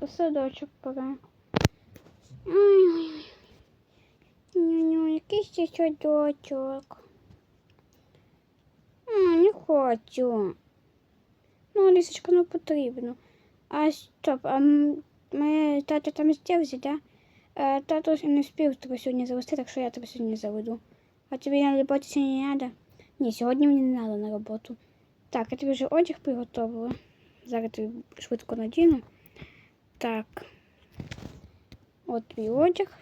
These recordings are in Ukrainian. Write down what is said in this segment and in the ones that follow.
у садочок пора. Ой-ой-ой. Ну, якийсь ще садочок. А, не хочу. Ну, лісочка, ну потрібно. А стоп, а м- моє тато там здівся, да? Е, тато не спів тебе сьогодні завести, так що я тебе сьогодні заведу. А тобі на роботі сьогодні не треба? Ні, сьогодні мені не треба на роботу. Так, я тобі вже одяг приготувала. Зараз тобі швидко надіну. Так. От твій одяг.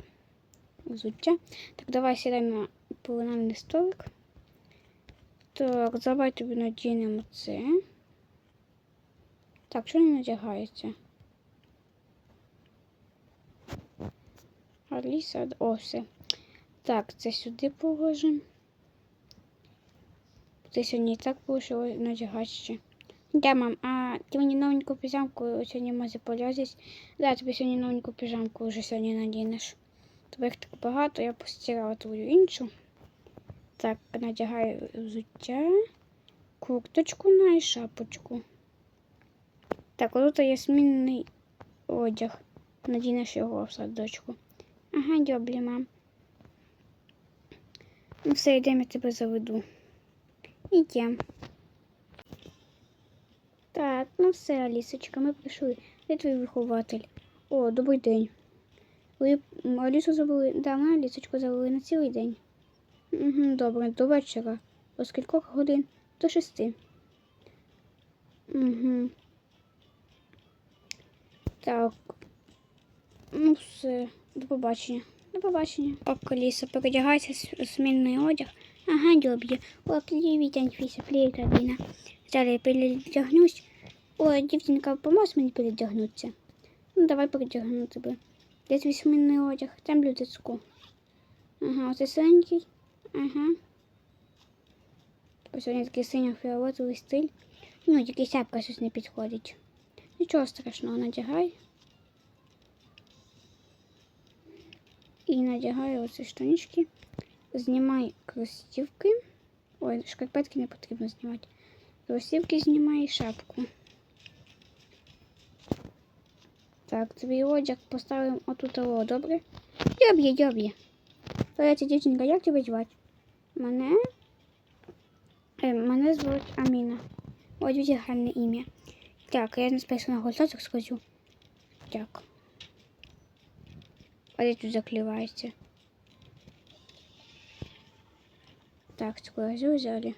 Взуття. Так, давай сідай на полинальний столик. Так, давай тобі надінемо це. Так, що не надягається? Аліса, о, все. Так, це сюди положимо. Ти сьогодні і так будеш його надягати ще. Да, мам, а ти мені новеньку піжамку сьогодні може полязись. Да, тобі сьогодні новеньку піжамку вже сьогодні надінеш. Тобі їх так багато, я постирала твою іншу. Так, надягаю взуття, курточку на і шапочку. Так, отут є змінний одяг. Надінеш його в садочку. Ага, дьоблі, мам. Ну все, йдемо, я тебе заведу. Ідем. Так, ну все, Алісочка, ми прийшли. Де твій вихователь? О, добрий день. Ви Алісу забули? Да, ми Алісочку забули на цілий день. Угу, добре, до вечора. До скількох годин? До шести. Угу. Так. Ну все, до побачення. До побачення. Ок, Аліса, передягайся змінний одяг. Ага, добре. О, привіт, Анфіса, привіт, Аліна. Зараз я передягнусь. О, дівчинка, поможе мені передягнутися. Ну, давай передягну тебе. Десь вісьминний одяг, там людицьку. Ага, оце синенький. Ага. Ось сьогодні такий синьо-фіолетовий стиль. Ну, тільки сяпка щось не підходить. Нічого страшного, надягай. І надягаю оці штанички. Знімай кросівки. Ой, шкарпетки не потрібно знімати. Кросівки знімай і шапку. Так, твій одяг поставимо отут, о, добре? Добре, добре. Давайте, дівчинка, як тебе звати? Мене? Е, мене звуть Аміна. Ой, дуже гарне ім'я. Так, я на списаного голосочок схожу. Так. А де тут заклівається? Так, скажу взяли.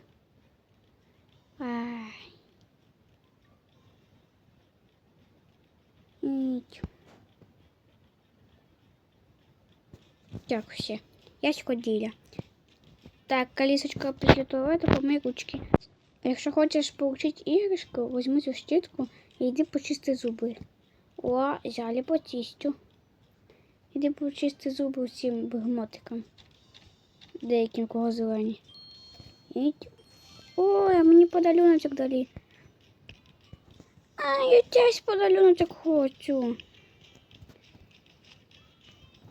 Ай. Ить. Так, все. Я сходила. Так, колесочка після туалету помий ручки. Якщо хочеш получити іграшку, візьми цю щітку і йди почисти зуби. О, взяли почистю. Іди почисти зуби всім бегмотикам. Деяким кого зелені. Ідь. Ой, а мені подарунок дали. А, я теж подарунок хочу.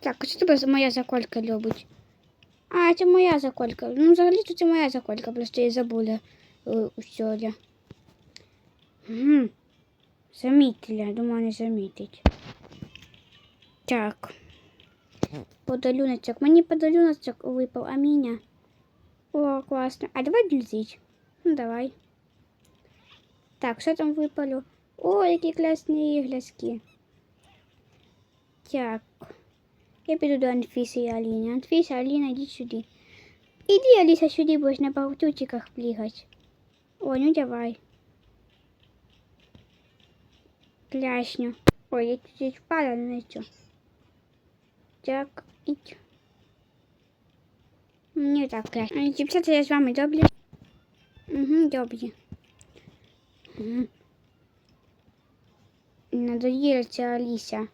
Так, а що тебе моя заколька любить? А, це моя заколька. Ну, взагалі то це моя заколька, просто я забула е, у сьогодні. Угу. Замітила, думаю, не замітить. Так. Подаруночок. Мені подаруночок випав, а мене? О, класно. А давай глядіть. Ну, давай. Так, що там випало? О, які класні іграшки. Так. Я піду до Анфіси і Аліни. Анфіса, Аліна, йди сюди. Іди, Аліса, сюди, будеш на паутючиках плігати. О, ну давай. Класно. Ой, я чуть-чуть впала, ну нічого. Так, ідь. Не так класно. Дівчата, я з вами добре? Угу, добре. Угу. Надоїла ця Аліся.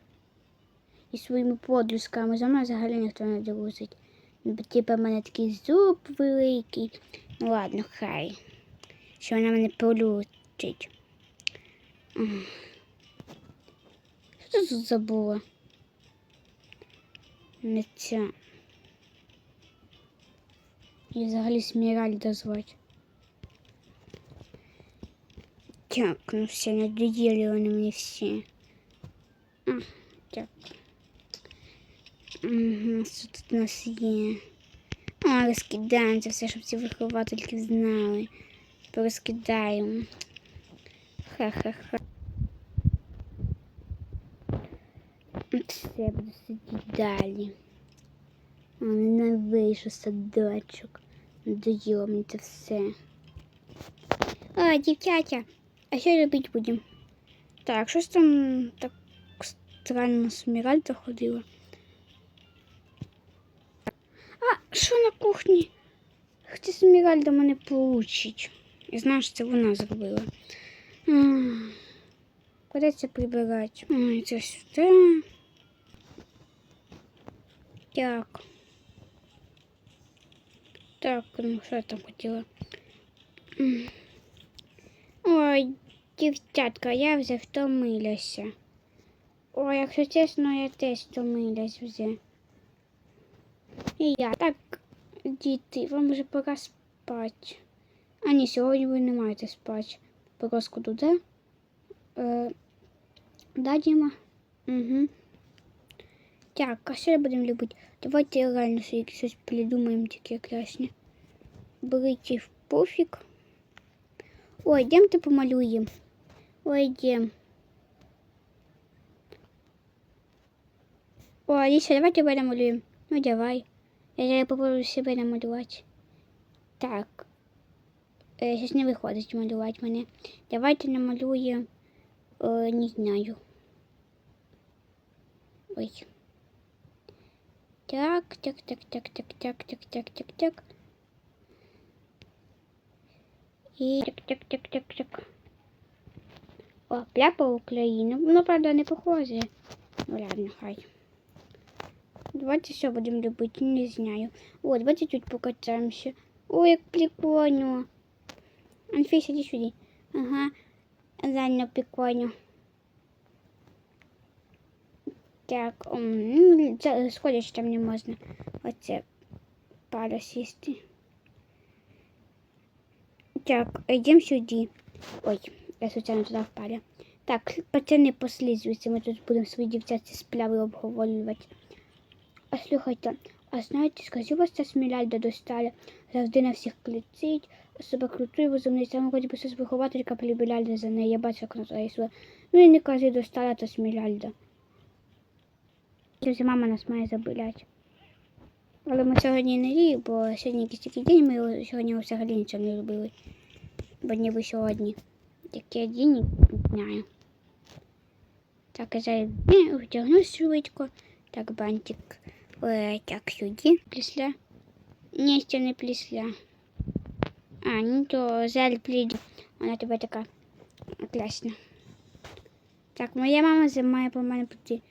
І своїми подружками. За мною взагалі ніхто не дружить. Типа в мене такий зуб великий. Ну ладно, хай. Що вона мене полючить. Що тут забула? Не ця. І взагалі Сміральда звати. Так, ну все, надоели вони мені всі. А, так. Угу, що тут у нас є? А, розкидаємо це все, щоб ці виховательки знали. Порозкидаємо. Ха-ха-ха. Все, буду сидіти далі. О, ненавижу садочок. Надоїло мені це все. А, дівчатя, а що робити будемо? Так, щось там так странно Сміральда ходила. А, що на кухні? Хто Сміральда мене поучить? Я знаю, що це вона зробила. М, Куди це прибирати? Ой, це сюди. Так. Так, ну що я там хотіла? М. Ой, дівчатка, я вже втомилася. Ой, якщо чесно, я теж втомилась вже. І я так, діти, вам вже пора спати. А ні, сьогодні ви не маєте спати. По розкладу, да? Е, да, Діма? Угу. Так, а що будемо робити? Давайте реально щось придумаємо таке красне. Берите в пуфік. Ой, йдемте помалюємо. Ой. О, Аліса, давай тебе намалюємо. Ну, давай. Я попробую себе намалювати. Так. Е, Щось не виходить малювати мене. Давайте намалюємо. Е, не знаю. Ой. Так, так, так, так, так, так, так, так, так, так. І так, так, так, так, так. О, пляпа України. Ну, правда, не похоже. Ну ладно, хай. Давайте що будемо робити, не знаю. О, давайте тут покатаємося. Ой, як прикольно. Анфіса, іди сюди. Ага, реально прикольно. Так, ну, це там не можна. Оце пара сісти. Так, йдемо сюди. Ой, я случайно туди впала. Так, пацани, послідуйте, ми тут будемо свої дівчаті справи обговорювати. А слухайте, а знаєте, скажу вас ця сміляльда достала. Завжди на всіх клицить, себе крутує возумний, саме ході би щось вихователька полюбіляльда за неї. Я бачу, як вона зайшла. Ну і не кажи, достала та сміляльда. Тільки мама нас має забиляти. Але ми сьогодні не рі, бо сьогодні якийсь такий день, ми сьогодні взагалі нічого не робили. Бо ніби сьогодні. Який день, не знаю. Так, я зараз не вдягнусь швидко. Так, бантик. Е, так, сюди. Після. Ні, ще не після. А, ну то жаль прийде. Вона тебе така класна. Так, моя мама має по мене прийти.